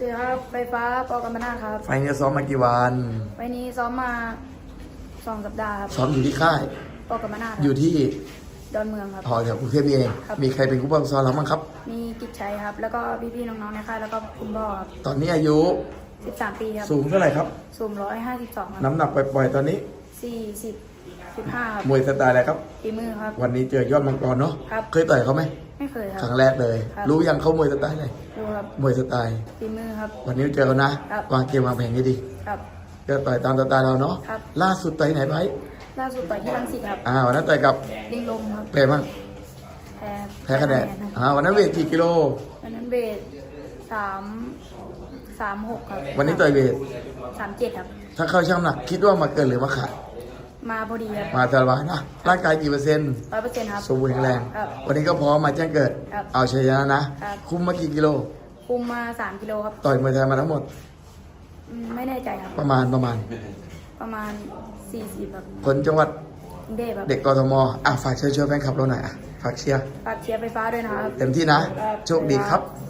สวัสดีครับไฟฟ้าปอกรรมนาถครับ ไฟล์นี้ซ้อมมากี่วัน วันนี้ซ้อมมาสองสัปดาห์ครับซ้อมอยู่ที่ค่าย ปอกรรมนาถครับอยู่ที่ดอนเมืองครับพอแถวกรุงเทพนี่เอง ครับ มีใครเป็นผู้บังคับซ้อมเราบ้างครับ มีกิจชัยครับ แล้วก็พี่ๆน้องๆในค่ายแล้วก็คุณพ่อครับตอนนี้อายุ 13ปีครับสูงเท่าไหร่ครับ สูง152ครับน้ำหนักปล่อยๆตอนนี้40 15ครับมวยสไตล์อะไรครับ ฝีมือครับ วันนี้เจอยอดมังกรเนาะครับ เคยต่อยเขาไหมไม่เคยคครัรั้บงแรกเลย ครับ รู้ยังเขามวยสไตล์อะไรดูครับมวยสไตล์ ฝีมือครับ วันนี้เจอเขานะครับ วางเกมวางแผนให้ดีครับ ก็ต่อยตามสไตล์เราเนาะครับ ล่าสุดต่อยไหนไปล่าสุดต่อยที่รังสิตครับอ่าวันนั้นต่อยกับลิงลมครับ เปรมั่งแพ้แพ้คะแนนครับอ่าวันนั้นเวทกี่กิโล วันนั้นเบส สามสามหกครับวันนี้ต่อยเวทสามเจ็ดครับ ถ้าเข้าช่างน้ำหนักคิดว่ามาเกินหรือมาขาดมาพอดีครับ มาสบายนะร่างกายกี่เปอร์เซ็นต์ร้อยเปอร์เซ็นต์ครับสมบูรณ์แข็งแรง ครับ วันนี้ก็พร้อมมาแจ้งเกิด ครับเอาชัยชนะนะ ครับ คุมมากี่กิโล คุมมาสามกิโลครับต่อยมวยไทยมาทั้งหมด อืมไม่แน่ใจครับ ประมาณประมาณ ประมาณสี่สิบครับคนจังหวัดกรุงเทพครับเด็กกทมอะฝากเชิญชวนแฟนคลับเราหน่อยอะฝากเชียร์ ฝากเชียร์ไฟฟ้าด้วยนะครับ เต็มที่นะ ครับ โชคดีครับครับ